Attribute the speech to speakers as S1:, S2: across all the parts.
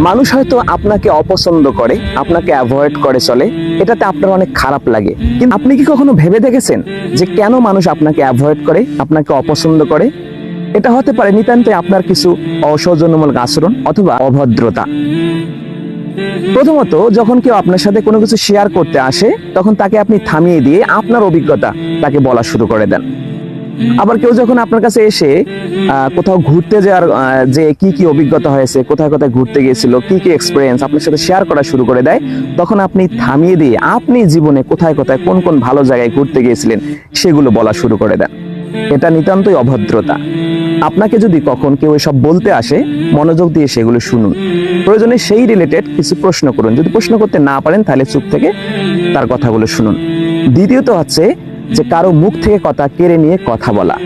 S1: মানুষ হয়তো আপনাকে অপছন্দ করে, আপনাকে অ্যাভয়েড করে চলে, এটাতে আপনার অনেক খারাপ লাগে। কিন্তু আপনি কি কখনো ভেবে দেখেছেন যে কেন মানুষ আপনাকে অ্যাভয়েড করে, আপনাকে অপছন্দ করে? এটা হতে পারে নিতান্তই আপনার কিছু অসৌজন্যমূলক আচরণ অথবা অভদ্রতা। প্রথমত, যখন কেউ আপনার সাথে কোনো কিছু শেয়ার করতে আসে, তখন তাকে আপনি থামিয়ে দিয়ে আপনার অভিজ্ঞতা তাকে বলা শুরু করে দেন। আবার কেউ যখন আপনার কাছে এসে কোথাও ঘুরতে যাওয়ার যে কি কি অভিজ্ঞতা হয়েছে, কোথায় কোথায় ঘুরতে গিয়েছিল, কি কি এক্সপিরিয়েন্স আপনার সাথে শেয়ার করা শুরু করে দেয়, তখন আপনি থামিয়ে দিয়ে আপনি জীবনে কোথায় কোথায় কোন কোন ভালো জায়গায় ঘুরতে গিয়েছিলেন, সেগুলো বলা শুরু করে দেন। এটা নিতান্তই অভদ্রতা। আপনাকে যদি কখন কেউ এসব বলতে আসে, মনোযোগ দিয়ে সেগুলো শুনুন। প্রয়োজনে সেই রিলেটেড কিছু প্রশ্ন করুন। যদি প্রশ্ন করতে না পারেন, তাহলে চুপ থেকে তার কথাগুলো শুনুন। দ্বিতীয়ত হচ্ছে যে কারও মুখ থেকে কথা কেড়ে নিয়ে কথা বলা।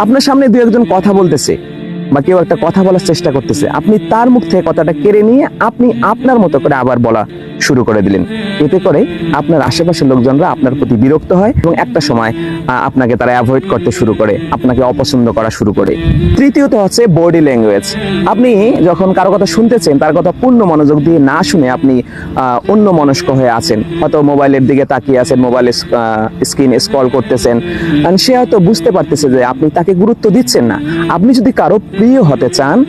S1: আপনার সামনে দু একজন কথা বলতেছে। বা কেউ একটা কথা বলার চেষ্টা করতেছে, আপনি তার মুখ থেকে কথাটা কেড়ে নিয়ে আপনি আপনার মতো করে আবার বলা শুরু করে দিলেন। এতে করে আপনার আশেপাশের লোকজনরা আপনার প্রতি বিরক্ত হয় এবং একটা সময় আপনাকে তারা অ্যাভয়েড করতে শুরু করে, আপনাকে অপছন্দ করা শুরু করে। তৃতীয়ত হচ্ছে বডি ল্যাঙ্গুয়েজ আপনি যখন কারও কথা শুনতেছেন, তার কথা পূর্ণ মনোযোগ দিয়ে না শুনে আপনি অন্য মনস্ক হয়ে আছেন। হয়তো মোবাইলের দিকে তাকিয়ে আছেন, মোবাইলে স্ক্রিন স্ক্রল করতেছেন। সে হয়তো বুঝতে পারতেছে যে আপনি তাকে গুরুত্ব দিচ্ছেন না। আপনি যদি কারও প্রিয় হতে চান,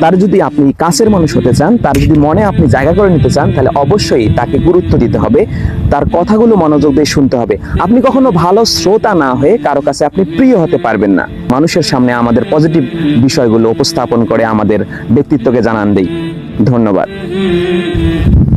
S1: তার যদি আপনি কাছের মানুষ হতে চান, তার যদি মনে আপনি জায়গা করে নিতে চান, তাহলে অবশ্যই তাকে গুরুত্ব দিতে হবে। তার কথাগুলো মনোযোগ দিয়ে শুনতে হবে। আপনি কখনো ভালো শ্রোতা না হয়ে কারও কাছে আপনি প্রিয় হতে পারবেন না। মানুষের সামনে আমাদের পজিটিভ বিষয়গুলো উপস্থাপন করে আমাদের ব্যক্তিত্বকে জানান দেই। ধন্যবাদ।